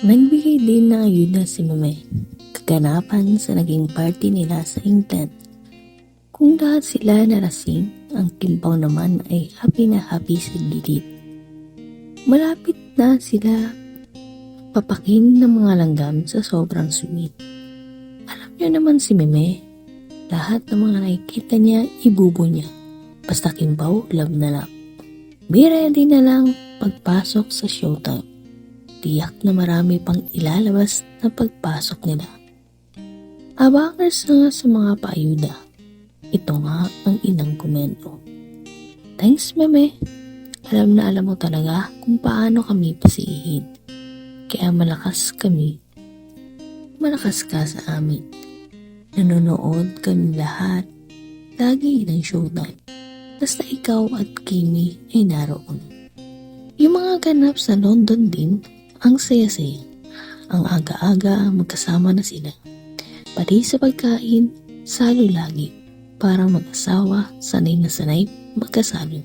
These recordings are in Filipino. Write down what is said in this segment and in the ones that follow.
Nagbigay din ng ayuda si Mame. Kaganapan sa naging party nila sa England. Kung lahat sila narasing, ang kimpaw naman ay happy na happy sa gilid. Malapit na sila papakin ng mga langgam sa sobrang sweet. Alam niyo naman si Meme, lahat ng mga nakikita niya, ibubo niya. Basta kimpaw, love na love. Be ready na lang pagpasok sa showtime. Tiyak na marami pang ilalabas na pagpasok nila. Abangers na nga sa mga paayuda. Ito nga ang inang komento. Thanks, meme. Alam na alam mo talaga kung paano kami pasihin. Kaya malakas kami. Malakas ka sa amin. Nanonood kami lahat. Lagi ng showtime. Basta ikaw at Kimi ay naroon. Yung mga ganap sa London din, ang saya-saya. Ang aga-aga magkasama na sila. Pati sa pagkain, salo lagi. Parang mag-asawa, sanay na sanay, magkasalo.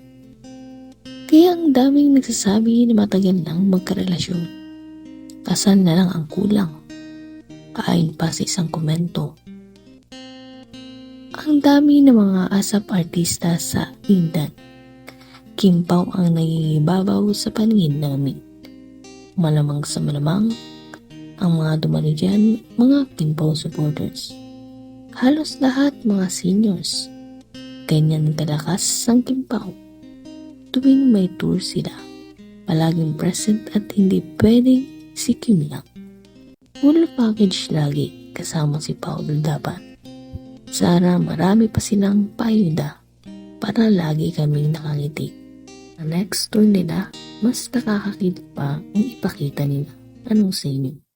Kaya ang daming nagsasabi na matagal lang magkarelasyon. Kasal na lang ang kulang. Ayon pa sa isang komento. Ang dami ng mga asap artista sa England. Kimpaw ang nangingibabaw sa paningin namin. Malamang sa malamang, ang mga dumalo dyan, mga Kimpaw supporters. Halos lahat mga seniors. Ganyan kalakas ang Kimpaw. Tuwing may tour sila, palaging present at hindi pwedeng si Kim lang. Full package lagi kasama si Paolo dapat. Sana marami pa silang payuda para lagi kaming nakangiti. Ang next tour nila, mas nakakakita pa ang ipakita nila. Anong sa inyo?